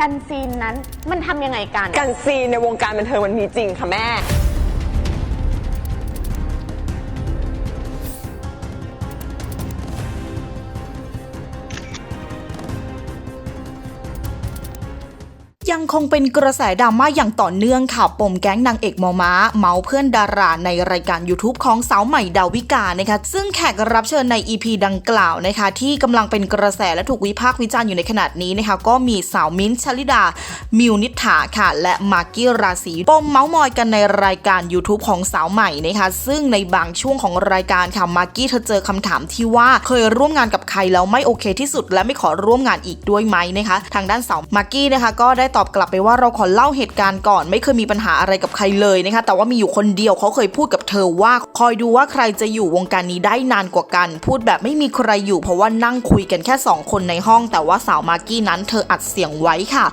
กันซีนนั้นมันทำยังไงกัน กันซีนในวงการบันเทิงมันมีจริงค่ะแม่ ยังคงเป็นกระแสดราม่าอย่างต่อเนื่องค่ะ ปมแก๊งนางเอกมอม้า เมาเพื่อนดาราในรายการ YouTube ของสาวใหม่ดาวิกานะคะ ซึ่งแขกรับเชิญใน EP ดังกล่าวนะคะ ที่กำลังเป็นกระแสและถูกวิพากษ์วิจารณ์อยู่ในขณะนี้นะคะ ก็มีสาวมิ้นชลิดา มิวนิฐาค่ะ และมากกี้ราศีปมเมาส์มอยกันในรายการ YouTube ของสาวใหม่นะคะ ซึ่งในบางช่วงของรายการค่ะมากกี้เธอเจอคำถามที่ว่าเคยร่วมงานกับใครแล้วไม่โอเคที่สุด และไม่ขอร่วมงานอีกด้วยไหมนะคะ ทางด้านสาวมากกี้นะคะก็ได้ตอบอบกลับไปว่าเราขอเล่าเหตุการณ์ก่อน ไม่เคยมีปัญหาอะไรกับใครเลยนะคะแต่ว่ามีอยู่คนเดียวเขาเคยพูดกับเธอว่า คอยดูว่าใครจะอยู่วงการนี้ได้นานกว่ากัน พูดแบบไม่มีใครอยู่เพราะว่านั่งคุยกันแค่สองคนในห้อง แต่ว่าสาวมากกี้นั้นเธออัดเสียงไว้ค่ะ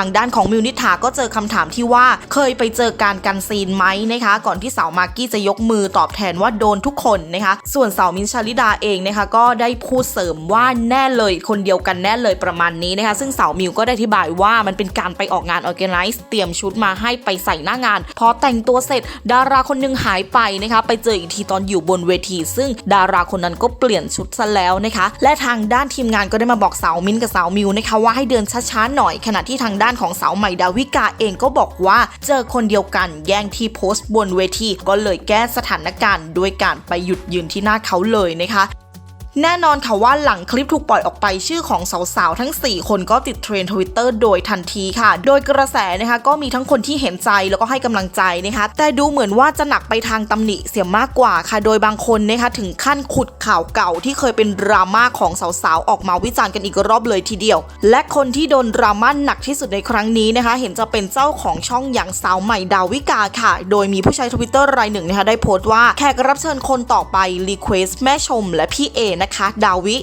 างด้านของมิวนิษฐาก็เจอคำถามที่ว่าเคยไปเจอการกันซีนไหมนะคะ ก่อนที่สาวมากกี้จะยกมือตอบแทนว่าโดนทุกคนนะคะ ส่วนสาวมินชาลิดาเองนะคะ ก็ได้พูดเสริมว่าแน่เลยคนเดียวกันแน่เลยประมาณนี้นะคะ ซึ่งสาวมิวก็ได้อธิบายว่ามันเป็นการไปออกงานออแกไนซ์เตรียมชุดมาให้ไปใส่หน้างาน พอแต่งตัวเสร็จ ดาราคนหนึงหายไปนะคะ ไปเจออีกทีตอนอยู่บนเวที ซึ่งดาราคนนั้นก็เปลี่ยนชุดซะแล้วนะคะ และทางด้านทีมงานก็ได้มาบอกสาวมินกับสาวมิวนะคะว่าให้เดินช้าๆหน่อยขณะที่ทางด้านของสาวใหม่ดาวิกาเองก็บอกว่าเจอคนเดียวกันแย่งที่โพสต์บนเวทีก็เลยแก้สถานการณ์ด้วยการไปหยุดยืนที่หน้าเขาเลยนะคะ แน่นอนค่ะว่าหลังคลิปถูกปล่อยออกไปชื่อของสาวๆ ทั้ง 4 คนก็ติดเทรนด์ทวิตเตอร์โดยทันทีค่ะ โดยกระแสนะคะก็มีทั้งคนที่เห็นใจแล้วก็ให้กำลังใจนะคะ แต่ดูเหมือนว่าจะหนักไปทางตำหนิเสียมากกว่าค่ะ โดยบางคนนะคะถึงขั้นขุดข่าวเก่าที่เคยเป็นดราม่าของสาวๆ ออกมาวิจารณ์กันอีกรอบเลยทีเดียว และคนที่โดนดราม่าหนักที่สุดในครั้งนี้นะคะ เห็นจะเป็นเจ้าของช่องอย่างสาวใหม่ดาวิกาค่ะ โดยมีผู้ใช้ทวิตเตอร์รายหนึ่งนะคะได้โพสต์ว่าแขกรับเชิญคนต่อไปรีเควสแม่ชมและพี่เอนะคะดาวิ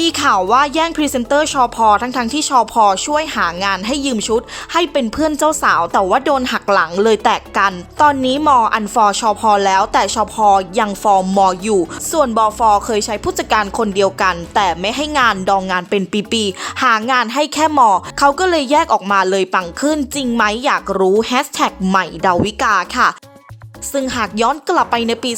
มีข่าวว่าแย่งพรีเซนเตอร์ชอพอทั้งๆทที่ชอพอช่วยหางานให้ยืมชุด ให้เป็นเพื่อนเจ้าสาว แต่ว่าโดนหักหลังเลยแตกกัน ตอนนี้มออันฟอร์ชอพอแล้วแต่ชอพอยังฟอร์มออยู่ ส่วนบอฟอเคยใช้ผู้จัดการคนเดียวกัน แต่ไม่ให้งานดองงานเป็นปีๆหางานให้แค่มอเขาก็เลยแยกออกมาเลยปังขึ้นจริงไหมอยากรู้แฮชแท็กใหม่ดาวิกาค่ะ ซึ่งหากย้อนกลับไปในปี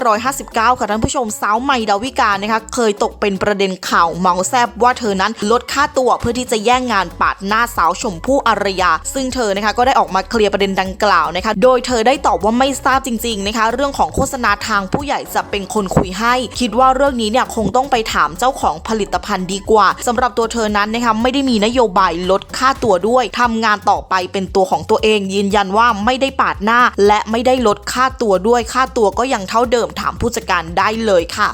2559 ค่ะท่านผู้ชมสาวใหม่ดาวิกานะคะเคยตกเป็นประเด็นข่าวเมาแซบว่าเธอนั้นลดค่าตัวเพื่อที่จะแย่งงานปาดหน้าสาวชมพู่อารยา ซึ่งเธอนะคะก็ได้ออกมาเคลียร์ประเด็นดังกล่าวนะคะโดยเธอได้ตอบว่าไม่ทราบจริงๆนะคะเรื่องของโฆษณาทางผู้ใหญ่จะเป็นคนคุยให้ คิดว่าเรื่องนี้เนี่ยคงต้องไปถามเจ้าของผลิตภัณฑ์ดีกว่าสำหรับตัวเธอนั้นนะคะไม่ได้มีนโยบายลดค่าตัวด้วยทำงานต่อไปเป็นตัวของตัวเองยืนยันว่าไม่ได้ปาดหน้า และไม่ได้ลดค่าตัวด้วยค่าตัวก็ยังเท่าเดิมถามผู้จัดการได้เลยค่ะ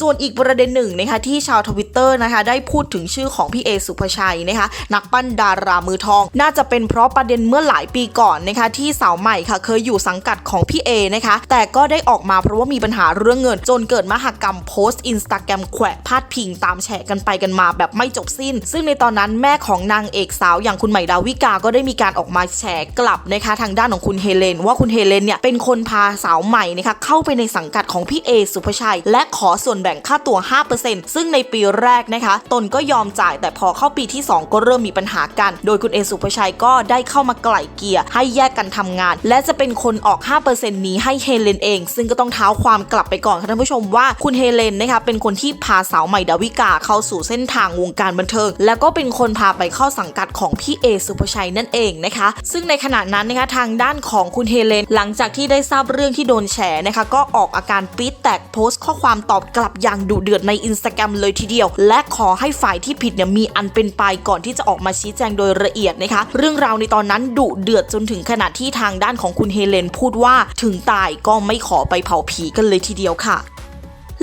ส่วนอีกประเด็นหนึ่งนะคะที่ชาวทวิตเตอร์นะคะได้พูดถึงชื่อของพี่เอสุภชัยนะคะนักปั้นดารามือทอง น่าจะเป็นเพราะประเด็นเมื่อหลายปีก่อนนะคะที่สาวใหม่ค่ะเคยอยู่สังกัดของพี่เอนะคะแต่ก็ได้ออกมาเพราะว่ามีปัญหาเรื่องเงิน จนเกิดมหกรรมโพสต์อินสตาแกรมแขวะพาดพิงตามแฉกันไปกันมาแบบไม่จบสิ้น ซึ่งในตอนนั้นแม่ของนางเอกสาวอย่างคุณใหม่ดาวิกาก็ได้มีการออกมาแฉกลับนะคะทางด้านของคุณเฮเลน ว่าคุณเฮเลนเนี่ยเป็นคนพาสาวใหม่นะคะเข้าไปในสังกัดของพี่เอสุภชัย และขอส่วนแบ่งค่าตัว 5%ซึ่งในปีแรกนะคะ ตนก็ยอมจ่าย แต่พอเข้าปีที่ 2 ก็เริ่มมีปัญหากัน โดยคุณเอสุภชัยก็ได้เข้ามาไกล่เกลี่ยให้แยกกันทำงาน และจะเป็นคนออก 5%นี้ให้เฮเลนเอง ซึ่งก็ต้องเท้าความกลับไปก่อนค่ะท่านผู้ชมว่าคุณเฮเลนนะคะเป็นคนที่พาสาวใหม่ดาวิกาเข้าสู่เส้นทางวงการบันเทิง แล้วก็เป็นคนพาไปเข้าสังกัดของพี่เอสุภชัยนั่นเองนะคะ ซึ่งในขณะนั้นนะคะทางด้านของคุณเฮเลน หลังจากที่ได้ทราบเรื่องที่โดนแฉนะคะก็ออกอาการปี๊ดแตกโพสต์ข้อความตอบกลับอย่างดุเดือดในอินสตาแกรมเลยทีเดียว และขอให้ฝ่ายที่ผิดเนี่ยมีอันเป็นไปก่อนที่จะออกมาชี้แจงโดยละเอียดนะคะ เรื่องราวในตอนนั้นดุเดือดจนถึงขนาดที่ทางด้านของคุณเฮเลนพูดว่าถึงตายก็ไม่ขอไปเผาผีกันเลยทีเดียวค่ะ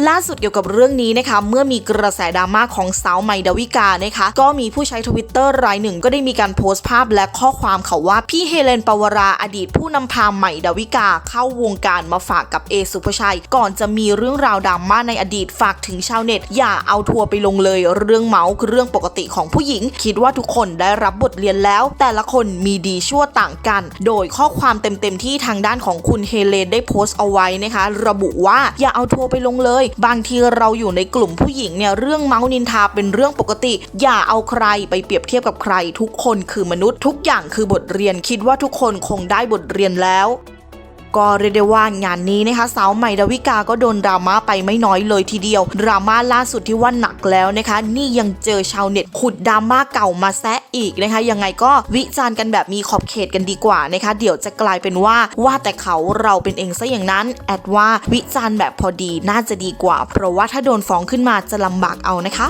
ล่าสุดเกี่ยวกับเรื่องนี้นะคะ เมื่อมีกระแสดราม่าของสาวใหม่ดาวิกานะคะ ก็มีผู้ใช้ทวิตเตอร์รายหนึ่งก็ได้มีการโพสต์ภาพและข้อความเขาว่าพี่เฮเลนปวราอดีตผู้นำพาใหม่ดาวิกาเข้าวงการมาฝากกับเอสุภชัย ก่อนจะมีเรื่องราวดราม่าในอดีตฝากถึงชาวเน็ต อย่าเอาทัวร์ไปลงเลย เรื่องเมาส์คือเรื่องปกติของผู้หญิง คิดว่าทุกคนได้รับบทเรียนแล้ว แต่ละคนมีดีชั่วต่างกัน โดยข้อความเต็มๆที่ทางด้านของคุณเฮเลนได้โพสต์เอาไว้นะคะ ระบุว่าอย่าเอาทัวร์ไปลงเลยบางทีเราอยู่ในกลุ่มผู้หญิงเนี่ยเรื่องเมาส์นินทาเป็นเรื่องปกติ อย่าเอาใครไปเปรียบเทียบกับใคร ทุกคนคือมนุษย์ทุกอย่างคือบทเรียนคิดว่าทุกคนคงได้บทเรียนแล้ว ก็เรียกได้ว่างานนี้นะคะสาวใหม่ดาวิกาก็โดนดราม่าไปไม่น้อยเลยทีเดียว ดราม่าล่าสุดที่ว่าหนักแล้วนะคะ นี่ยังเจอชาวเน็ตขุดดราม่าเก่ามาแซะอีกนะคะ ยังไงก็วิจารณ์กันแบบมีขอบเขตกันดีกว่านะคะ เดี๋ยวจะกลายเป็นว่าว่าแต่เขาเราเป็นเองซะอย่างนั้น แอดว่าวิจารณ์แบบพอดีน่าจะดีกว่า เพราะว่าถ้าโดนฟ้องขึ้นมาจะลำบากเอานะคะ